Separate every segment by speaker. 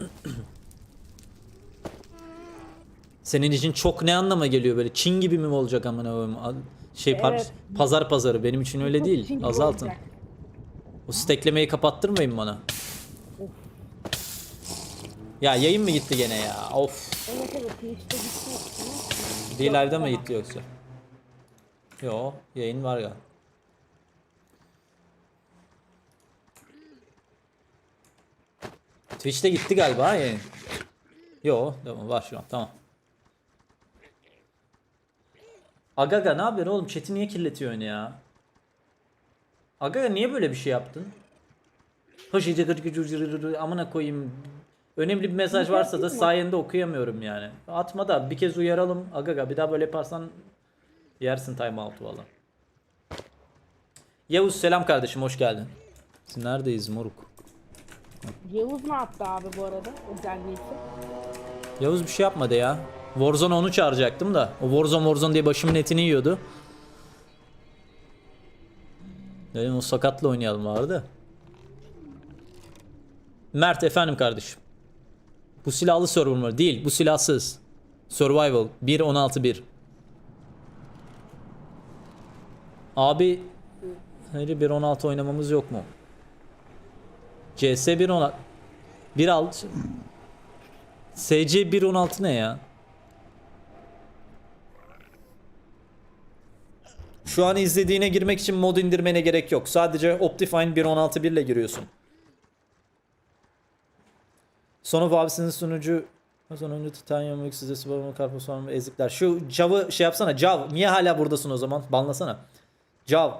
Speaker 1: Senin için çok ne anlama geliyor böyle? Çin gibi mi olacak amına koyayım? Şey par-
Speaker 2: Evet.
Speaker 1: pazar pazarı benim için öyle değil.
Speaker 2: Gibi
Speaker 1: Azaltın.
Speaker 2: olacak.
Speaker 1: O steklemeyi kapattırmayın bana. Ya yayın mı gitti gene ya? Of.
Speaker 2: Evet evet Twitch'te gitti.
Speaker 1: D-Live'da mı gitti yoksa? Yo, yayın var ya. Twitch'te gitti galiba yayın. Yo, devam var şu an. Tamam. Agaga ne yapıyorsun oğlum? Chat'i niye kirletiyorsun ya? Agaga niye böyle bir şey yaptın? Amına koyayım. Önemli bir mesaj varsa da sayende okuyamıyorum yani. Atma da bir kez uyaralım. Agaga bir daha böyle yaparsan yersin timeout'u valla. Yavuz selam kardeşim hoş geldin. Biz neredeyiz moruk?
Speaker 2: Yavuz ne yaptı abi bu arada? Özel değilse.
Speaker 1: Yavuz bir şey yapmadı ya. Warzone onu çağıracaktım da. O Warzone Warzone diye başımın etini yiyordu. Dedim o sakatla oynayalım vardı. Mert efendim kardeşim. Bu silahlı server mı? Değil. Bu silahsız. Survival. 1.16.1. Abi Hayır 1.16 oynamamız yok mu? CS 1.16 1.6 SC 1.16 ne ya? Şu an izlediğine girmek için mod indirmene gerek yok. Sadece Optifine 1.16.1 ile giriyorsun. Sonu abisinin sunucu Sonuncu titanyum yüksüzesi babamın karpuz formu ezikler. Şu Jav'ı şey yapsana. Jav niye hala buradasın o zaman? Banlasana. Jav.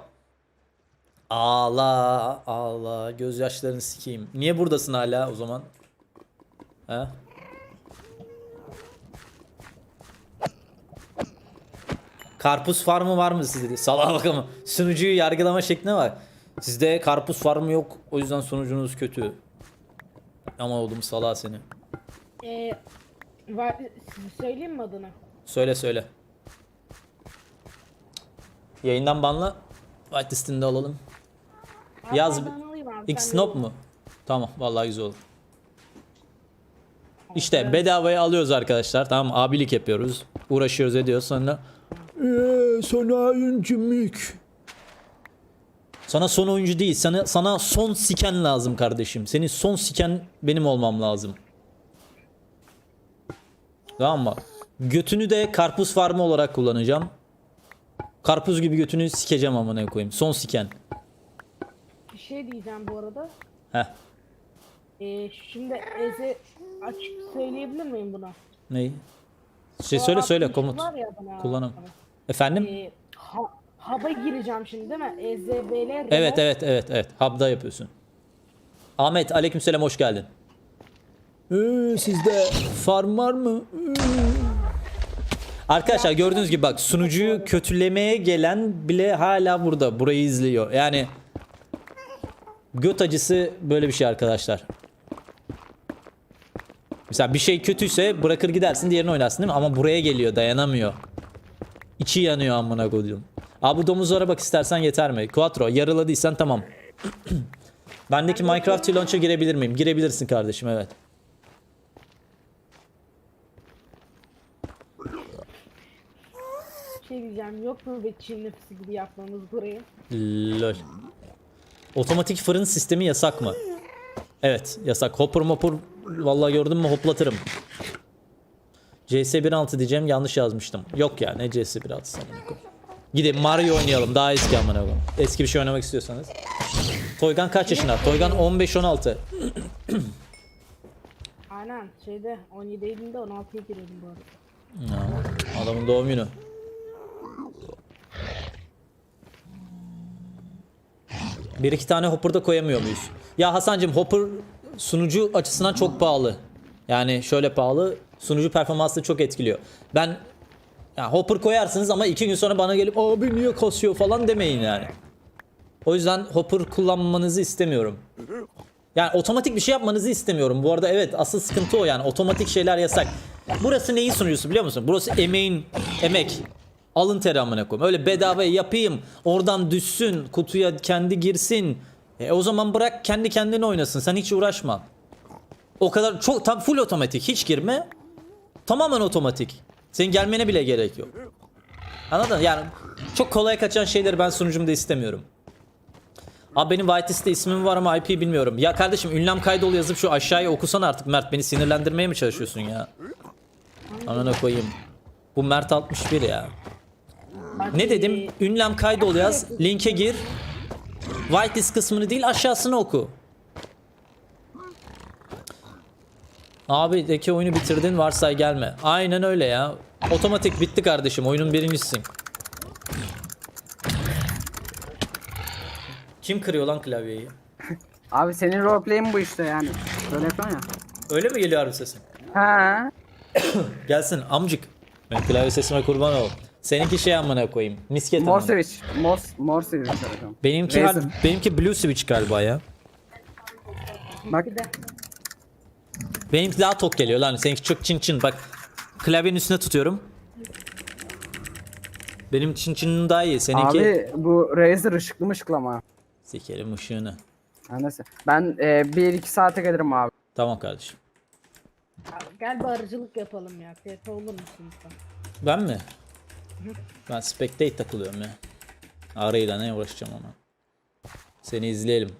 Speaker 1: Ağla ağla gözyaşlarını sikeyim. Niye buradasın hala o zaman? He? Karpuz farmı var mı sizde? Salaha bak ama sunucuyu yargılama şekline bak. Sizde karpuz farmı yok. O yüzden sunucunuz kötü. Ama oğlum salağa seni.
Speaker 2: Ee, var, söyleyeyim mi adını?
Speaker 1: Söyle söyle. Yayından banla. Whitelist'ini de alalım.
Speaker 2: Abi
Speaker 1: Yaz-
Speaker 2: ben alayım abi, sen
Speaker 1: X-Snob
Speaker 2: de-
Speaker 1: mu? Tamam vallahi güzel olur. İşte bedavaya alıyoruz arkadaşlar. Tamam abilik yapıyoruz. Uğraşıyoruz ediyoruz sonra. Eee sonra oyuncu mük. Sana son oyuncu değil. Sana, sana son siken lazım kardeşim. Senin son siken benim olmam lazım. Tamam mı? Götünü de karpuz farmı olarak kullanacağım. Karpuz gibi götünü sikeceğim amına koyayım. Son siken.
Speaker 2: Şey diyeceğim bu arada.
Speaker 1: Heh.
Speaker 2: Ee, şimdi Eze açık söyleyebilir miyim buna?
Speaker 1: Neyi? Şey söyle söyle komut.
Speaker 2: var ya
Speaker 1: Kullanım. Efendim?
Speaker 2: Ee, ha, haba gireceğim şimdi değil mi? EZBL
Speaker 1: Evet evet evet evet. Hub'da yapıyorsun. Ahmet aleykümselam hoş geldin. Ee, sizde farm var mı? Ee. Arkadaşlar gördüğünüz gibi bak sunucuyu kötülemeye gelen bile hala burada. Burayı izliyor. Yani göt acısı böyle bir şey arkadaşlar. Mesela bir şey kötüyse bırakır gidersin diğerini oynarsın değil mi? Ama buraya geliyor dayanamıyor. İçi yanıyor amına koyduğum. Abi bu domuzlara bak istersen yeter mi? Quattro yarıladıysan tamam. Bendeki Minecraft launcher girebilir miyim? Girebilirsin kardeşim evet.
Speaker 2: Bir şey diyeceğim. Yok mu bir Çin nefesi gibi yapmamız burayı?
Speaker 1: Lol. Otomatik fırın sistemi yasak mı? Evet yasak. Hopper mopper vallahi gördün mü hoplatırım. CS 1.6 diyeceğim yanlış yazmıştım. Yok ya ne CS 1.6 amına koyayım. Gidin Mario oynayalım daha eski amına koyayım. Eski bir şey oynamak istiyorsanız. Toygan kaç yaşında? Toygan 15-16.
Speaker 2: Aynen şeyde 17 Eylül'de 16'ya giriyordum bu arada.
Speaker 1: Ya, adamın doğum günü. Bir iki tane hopper da koyamıyor muyuz? Ya Hasan'cığım hopper sunucu açısından çok pahalı. Yani şöyle pahalı. Sunucu performansını çok etkiliyor. Ben ya hopper koyarsınız ama iki gün sonra bana gelip abi niye kasıyor falan demeyin yani. O yüzden hopper kullanmanızı istemiyorum. Yani otomatik bir şey yapmanızı istemiyorum. Bu arada evet asıl sıkıntı o yani. Otomatik şeyler yasak. Burası neyin sunucusu biliyor musun? Burası emeğin emek. Alın teri amına koyayım. Öyle bedava yapayım. Oradan düşsün. Kutuya kendi girsin. E, o zaman bırak kendi kendine oynasın. Sen hiç uğraşma. O kadar çok tam full otomatik. Hiç girme. Tamamen otomatik. Senin gelmene bile gerek yok. Anladın? Yani çok kolay kaçan şeyleri ben sunucumda istemiyorum. Abi benim Whitelist'te ismim var ama IP bilmiyorum. Ya kardeşim ünlem kaydolu yazıp şu aşağıya okusan artık Mert. Beni sinirlendirmeye mi çalışıyorsun ya? Anana koyayım. Bu Mert 61 ya. Ne dedim? Ünlem kaydol yaz. Linke gir. Whitelist kısmını değil aşağısını oku. Abi deki oyunu bitirdin varsay gelme. Aynen öyle ya. Otomatik bitti kardeşim. Oyunun birincisisin. Kim kırıyor lan klavyeyi?
Speaker 3: Abi senin roleplay'in bu işte yani. Böyle yapıyorsun ya.
Speaker 1: Öyle mi geliyor abi sesin?
Speaker 3: Ha.
Speaker 1: Gelsin amcık. Ben klavye sesime kurban ol. Seninki şey amına koyayım. Misket
Speaker 3: Mor
Speaker 1: amına.
Speaker 3: switch. Mor, mor switch.
Speaker 1: Benimki
Speaker 3: Razer.
Speaker 1: har- benimki blue switch galiba ya.
Speaker 3: Bak
Speaker 1: Benimki daha tok geliyor lan. Seninki çok çin çin. Bak klavyenin üstüne tutuyorum. Benim çin çinin daha iyi. Seninki
Speaker 3: abi bu Razer ışıklı mı ışıklı ama.
Speaker 1: sikerim ışığını.
Speaker 3: Ha, neyse. Ben e, 1-2 saate gelirim abi.
Speaker 1: Tamam kardeşim.
Speaker 2: Gel bir arıcılık yapalım ya. TP olur musun lütfen?
Speaker 1: Ben mi? Ben spectate takılıyorum ya. Arayla ne uğraşacağım ona. Seni izleyelim.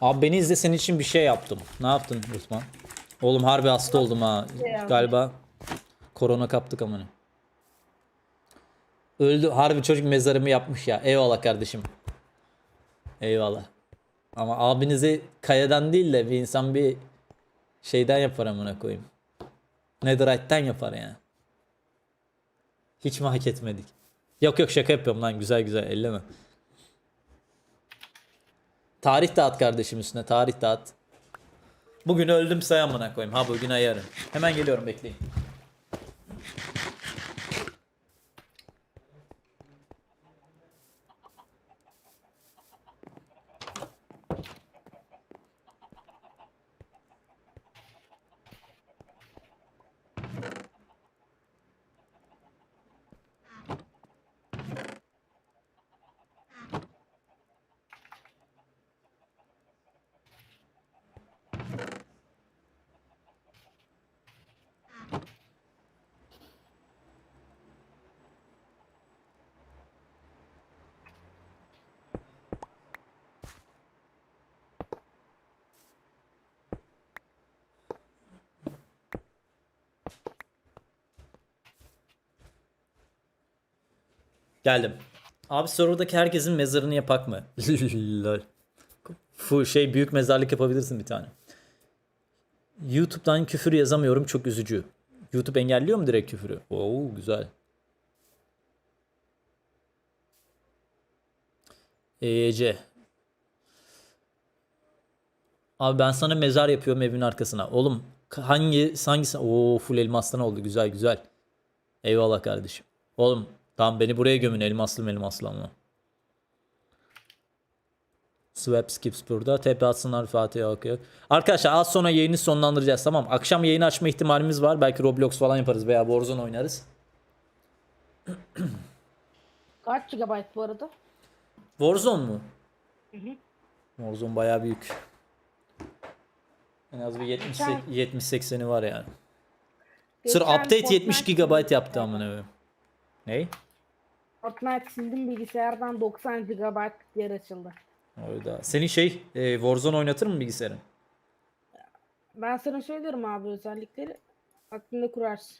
Speaker 1: Abi beni izle senin için bir şey yaptım. Ne yaptın Osman? Oğlum harbi hasta oldum ha.
Speaker 2: yaptın?
Speaker 1: Galiba korona kaptık amına. Öldü. Harbi çocuk mezarımı yapmış ya. Eyvallah kardeşim. Eyvallah. Ama abinizi kayadan değil de bir insan bir şeyden yapar amına koyayım. Netherite'den yapar yani. Hiç mi hak etmedik? Yok yok şaka yapıyorum lan güzel güzel elleme. Tarih dağıt kardeşim üstüne tarih dağıt. Bugün öldüm say amına koyayım. Ha bugün ayarın. Hemen geliyorum bekleyin. Geldim. Abi serverdaki herkesin mezarını yapak mı? Lol. Fu şey büyük mezarlık yapabilirsin bir tane. YouTube'dan küfür yazamıyorum çok üzücü. YouTube engelliyor mu direkt küfürü? Oo güzel. EYC. Abi ben sana mezar yapıyorum evin arkasına. Oğlum hangi hangisi? Oo full elmastan oldu güzel güzel. Eyvallah kardeşim. Oğlum tamam beni buraya gömün elmaslı elmaslı ama. Swap skips burada. TP atsınlar Fatih okey. Arkadaşlar az sonra yayını sonlandıracağız tamam. Akşam yayını açma ihtimalimiz var. Belki Roblox falan yaparız veya Warzone oynarız.
Speaker 2: Kaç GB bu arada?
Speaker 1: Warzone mu? Warzone bayağı büyük. En az bir 70
Speaker 2: Geçen-
Speaker 1: 70 80'i var yani. Sır
Speaker 2: Geçen
Speaker 1: update 70
Speaker 2: Fortnite
Speaker 1: GB yaptı amına koyayım. Ney?
Speaker 2: Fortnite sildim bilgisayardan 90 GB yer açıldı.
Speaker 1: Orada. Senin şey e, Warzone oynatır mı bilgisayarın?
Speaker 2: Ben sana söylüyorum abi özellikleri. Aklında kurarsın.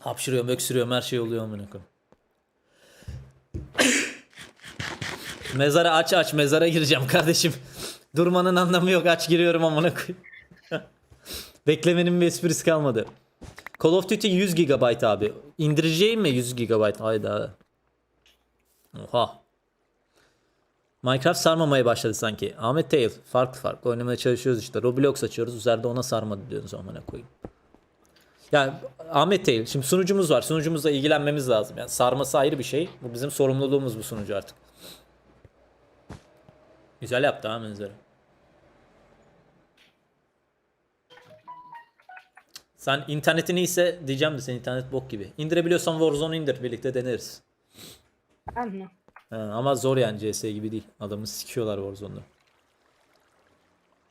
Speaker 1: Hapşırıyorum, öksürüyorum, her şey oluyor amına koyayım. Mezara aç aç mezara gireceğim kardeşim. Durmanın anlamı yok aç giriyorum amına koyayım. Beklemenin bir esprisi kalmadı. Call of Duty 100 GB abi. İndireceğim mi 100 GB? Hayda. Oha. Minecraft sarmamaya başladı sanki. Ahmet Tail. Farklı farklı oynamaya çalışıyoruz işte. Roblox açıyoruz. Üzerinde ona sarmadı diyorsunuz amına koyayım. Ya Ahmet değil. Şimdi sunucumuz var. Sunucumuzla ilgilenmemiz lazım. Yani sarması ayrı bir şey. Bu bizim sorumluluğumuz bu sunucu artık. Güzel yaptı ha manzara. Sen internetin iyiyse diyeceğim de senin internet bok gibi. İndirebiliyorsan Warzone indir. Birlikte deneriz. Ha, ama zor yani CS gibi değil. Adamı sikiyorlar Warzone'da.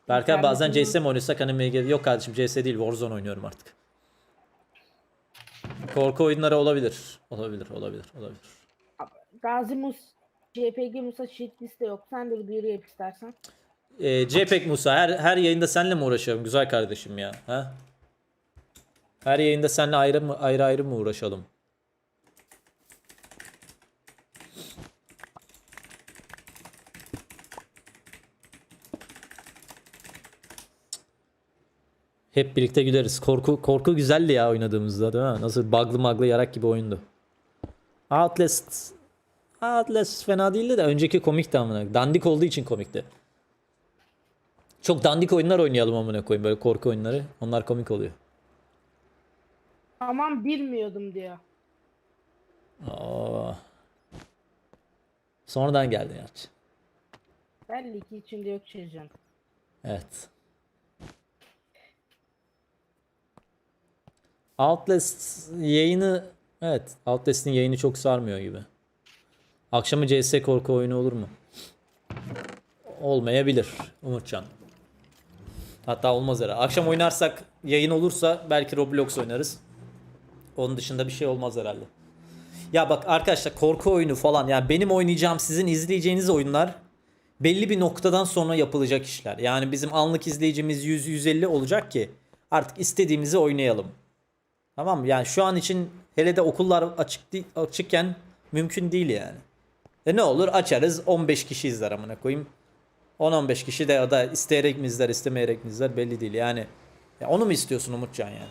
Speaker 1: Berkay bazen CS mi oynasak hani MG yok kardeşim CS değil Warzone oynuyorum artık. Korku oyunları olabilir. Olabilir, olabilir, olabilir.
Speaker 2: Gazi Mus, JPG Musa cheat liste yok. Sen de bir duyuru yap istersen.
Speaker 1: Ee, JPEG Musa her her yayında seninle mi uğraşalım güzel kardeşim ya? Ha? Her yayında seninle ayrı mı ayrı ayrı mı uğraşalım? Hep birlikte güleriz. Korku korku güzeldi ya oynadığımızda değil mi? Nasıl bug'lı maglı yarak gibi oyundu. Outlast Outlast fena değildi de önceki komikti amına. Dandik olduğu için komikti. Çok dandik oyunlar oynayalım amına koyayım böyle korku oyunları. Onlar komik oluyor.
Speaker 2: Aman bilmiyordum diyor.
Speaker 1: Aa. Sonradan geldi gerçi.
Speaker 2: Belli ki içinde yok çocuğun.
Speaker 1: Evet. Outlast yayını evet Outlast'in yayını çok sarmıyor gibi. Akşamı CS korku oyunu olur mu? Olmayabilir Umutcan. Hatta olmaz herhalde. Akşam oynarsak yayın olursa belki Roblox oynarız. Onun dışında bir şey olmaz herhalde. Ya bak arkadaşlar korku oyunu falan yani benim oynayacağım sizin izleyeceğiniz oyunlar belli bir noktadan sonra yapılacak işler. Yani bizim anlık izleyicimiz 100-150 olacak ki artık istediğimizi oynayalım. Tamam mı? Yani şu an için hele de okullar açık açıkken mümkün değil yani. E ne olur açarız 15 kişi izler amına koyayım. 10-15 kişi de ya da isteyerek mi izler istemeyerek mi izler belli değil yani. Ya onu mu istiyorsun Umutcan yani?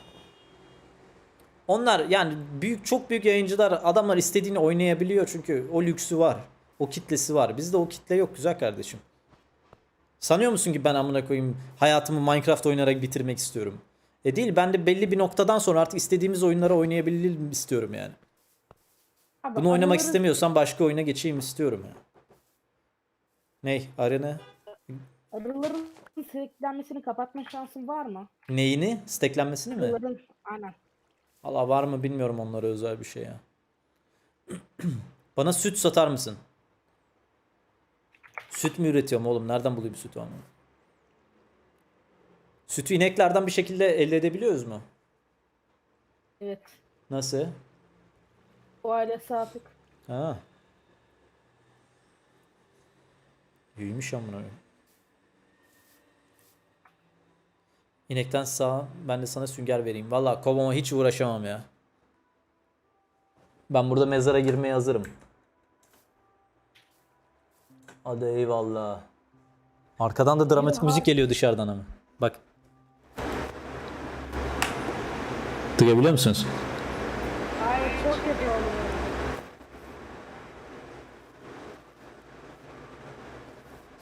Speaker 1: Onlar yani büyük çok büyük yayıncılar adamlar istediğini oynayabiliyor çünkü o lüksü var. O kitlesi var. Bizde o kitle yok güzel kardeşim. Sanıyor musun ki ben amına koyayım hayatımı Minecraft oynayarak bitirmek istiyorum? E değil ben de belli bir noktadan sonra artık istediğimiz oyunları oynayabilelim istiyorum yani.
Speaker 2: Abi,
Speaker 1: Bunu oynamak
Speaker 2: arıların-
Speaker 1: istemiyorsam başka oyuna geçeyim istiyorum ya. Ney? Arena?
Speaker 2: Arıların seleklenmesini kapatma şansın var mı?
Speaker 1: Neyini? Steklenmesini mi?
Speaker 2: Arıların aynen.
Speaker 1: Allah var mı bilmiyorum onlara özel bir şey ya. Bana süt satar mısın? Süt mü üretiyorum oğlum? Nereden bulayım sütü ama? Sütü ineklerden bir şekilde elde edebiliyoruz mu?
Speaker 2: Evet.
Speaker 1: Nasıl?
Speaker 2: O aile saatlik.
Speaker 1: Ha. İyiymiş amına. İnekten sağ ben de sana sünger vereyim. Valla kovama hiç uğraşamam ya. Ben burada mezara girmeye hazırım. Hadi eyvallah. Arkadan da dramatik müzik geliyor dışarıdan ama. Duyabiliyor musunuz?
Speaker 2: Ay çok kötü oluyor.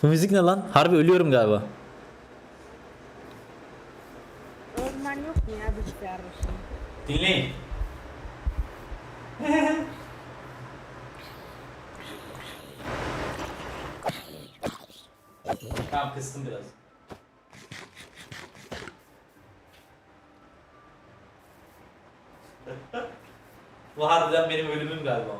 Speaker 1: Bu müzik ne lan? Harbi ölüyorum galiba.
Speaker 2: Ölmen yok mu ya bilgisayarda şimdi?
Speaker 1: Dinleyin. tamam kıstım biraz. Bu harbiden benim ölümüm galiba.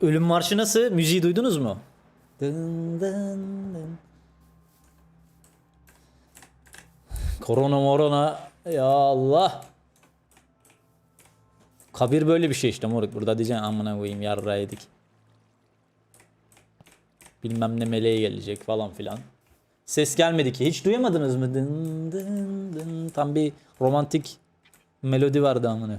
Speaker 1: Ölüm Marşı nasıl? Müziği duydunuz mu? Dın dın dın. Korona morona ya Allah. Kabir böyle bir şey işte moruk burada diyeceksin amına koyayım yarra yedik. Bilmem ne meleğe gelecek falan filan. Ses gelmedi ki. Hiç duyamadınız mı? Dın dın dın. Tam bir romantik melodi vardı amına.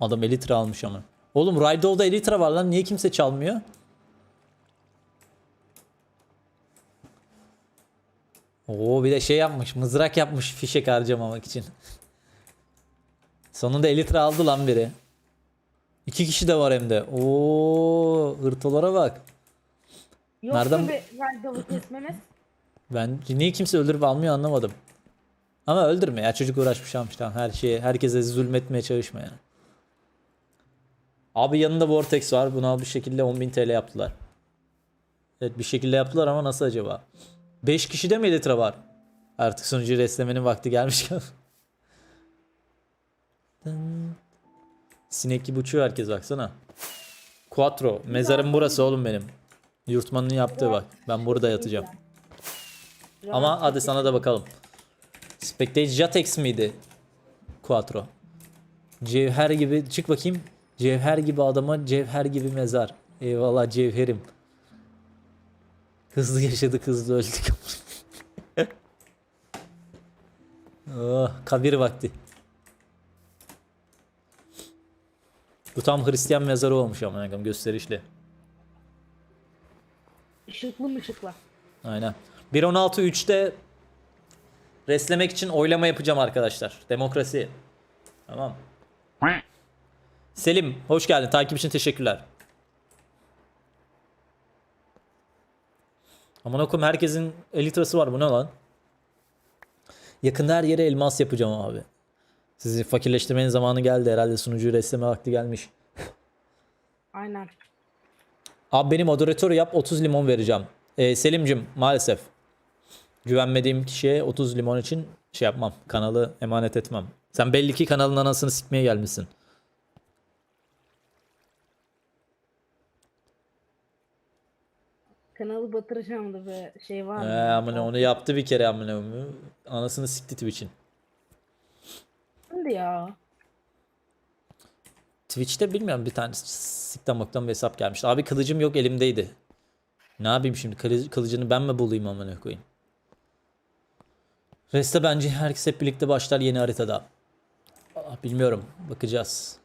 Speaker 1: Adam Elytra almış ama. Oğlum Raido'da Elytra var lan. Niye kimse çalmıyor? Oo bir de şey yapmış. Mızrak yapmış fişek harcamamak için. Sonunda Elytra aldı lan biri. İki kişi de var hem de. Oo hırtolara bak.
Speaker 2: Yok
Speaker 1: Nereden-
Speaker 2: randevu kesmemiz.
Speaker 1: Ben niye kimse öldürüp almıyor anlamadım. Ama öldürme ya çocuk uğraşmış almış tamam her şeye herkese zulmetmeye çalışma ya. Abi yanında Vortex var. Buna bir şekilde 10.000 TL yaptılar. Evet bir şekilde yaptılar ama nasıl acaba? 5 kişi de mi Elytra var? Artık sunucuyu restlemenin vakti gelmiş. Sinek gibi uçuyor herkes baksana. Quattro. Mezarım burası oğlum benim. Yurtmanın yaptığı bak. Ben burada yatacağım. Ama hadi sana da bakalım. Spectate Jatex miydi? Quattro. Cevher gibi çık bakayım. Cevher gibi adama cevher gibi mezar. Eyvallah cevherim. Hızlı yaşadık hızlı öldük. oh, kabir vakti. Bu tam Hristiyan mezarı olmuş ama gösterişli.
Speaker 2: Işıklı mı ışıkla?
Speaker 1: Aynen. 1.16 3'te reslemek için oylama yapacağım arkadaşlar. Demokrasi. Tamam. Selim hoş geldin. Takip için teşekkürler. Aman okum herkesin elitrası var. Bu ne lan? Yakında her yere elmas yapacağım abi. Sizi fakirleştirmenin zamanı geldi. Herhalde sunucuyu resleme vakti gelmiş.
Speaker 2: Aynen.
Speaker 1: Abi beni moderatör yap 30 limon vereceğim. Ee, Selim'cim maalesef. Güvenmediğim kişiye 30 limon için şey yapmam. Kanalı emanet etmem. Sen belli ki kanalın anasını sikmeye gelmişsin.
Speaker 2: Kanalı batıracağım da be şey var mı?
Speaker 1: Ee, amına onu yaptı bir kere amına. Anasını sikti Twitch'in.
Speaker 2: Şimdi ya.
Speaker 1: Twitch'te bilmiyorum bir tane baktan bir hesap gelmiş. Abi kılıcım yok elimdeydi. Ne yapayım şimdi? Kılı- Kılıcını ben mi bulayım amına koyayım? Reste bence herkes hep birlikte başlar yeni haritada. Aa, bilmiyorum. Bakacağız.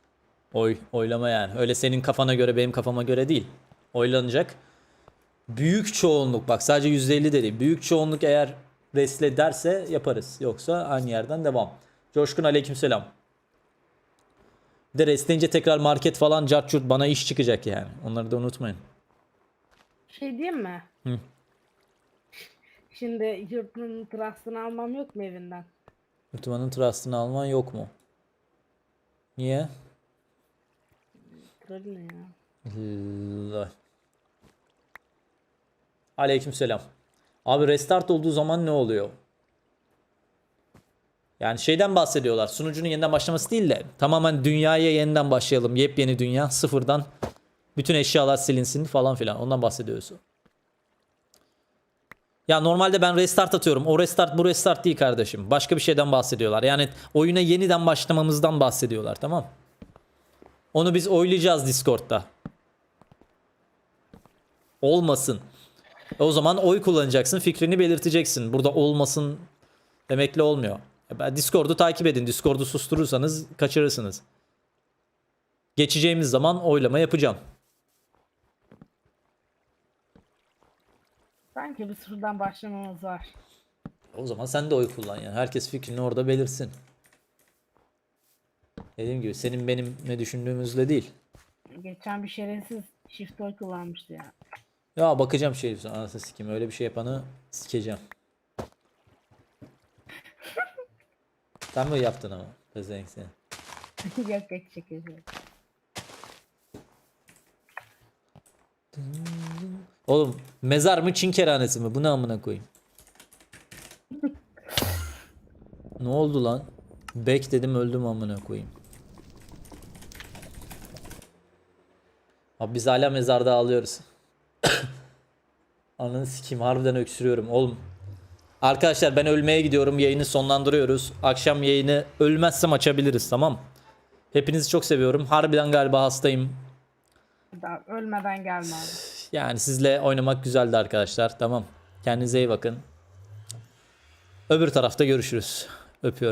Speaker 1: Oy, oylama yani. Öyle senin kafana göre benim kafama göre değil. Oylanacak. Büyük çoğunluk bak sadece %50 de. Büyük çoğunluk eğer resle derse yaparız. Yoksa aynı yerden devam. Coşkun aleykümselam. Bir de restleyince tekrar market falan cart curt bana iş çıkacak yani. Onları da unutmayın.
Speaker 2: Şey diyeyim mi?
Speaker 1: Hı.
Speaker 2: Şimdi yurtun trust'ını almam yok mu evinden?
Speaker 1: Mütümanın trust'ını alman yok mu? Niye?
Speaker 2: Troll ne ya?
Speaker 1: Allah. Aleykümselam. Abi restart olduğu zaman ne oluyor? Yani şeyden bahsediyorlar. Sunucunun yeniden başlaması değil de tamamen dünyaya yeniden başlayalım. Yepyeni dünya sıfırdan bütün eşyalar silinsin falan filan. Ondan bahsediyoruz. Ya normalde ben restart atıyorum. O restart bu restart değil kardeşim. Başka bir şeyden bahsediyorlar. Yani oyuna yeniden başlamamızdan bahsediyorlar tamam? Onu biz oylayacağız Discord'da. Olmasın. E o zaman oy kullanacaksın, fikrini belirteceksin. Burada olmasın demekle olmuyor. Discord'u takip edin. Discord'u susturursanız kaçırırsınız. Geçeceğimiz zaman oylama yapacağım.
Speaker 2: Sanki bir sıfırdan başlamamız var.
Speaker 1: O zaman sen de oy kullan yani. Herkes fikrini orada belirsin. Dediğim gibi senin benim ne düşündüğümüzle değil.
Speaker 2: Geçen bir şerefsiz shift oy kullanmıştı ya.
Speaker 1: Ya bakacağım şey anasını sikeyim öyle bir şey yapanı sikeceğim. Sen mi yaptın ama? Pezevenk seni.
Speaker 2: yok yok çekeceğim.
Speaker 1: Oğlum mezar mı Çin kerhanesi mi? Bu ne amına koyayım? ne oldu lan? Bek dedim öldüm amına koyayım. Abi biz hala mezarda ağlıyoruz. Ananı sikeyim harbiden öksürüyorum oğlum. Arkadaşlar ben ölmeye gidiyorum. Yayını sonlandırıyoruz. Akşam yayını ölmezsem açabiliriz tamam. Hepinizi çok seviyorum. Harbiden galiba hastayım.
Speaker 2: Daha ölmeden gelme abi.
Speaker 1: Yani sizle oynamak güzeldi arkadaşlar. Tamam. Kendinize iyi bakın. Öbür tarafta görüşürüz. Öpüyorum.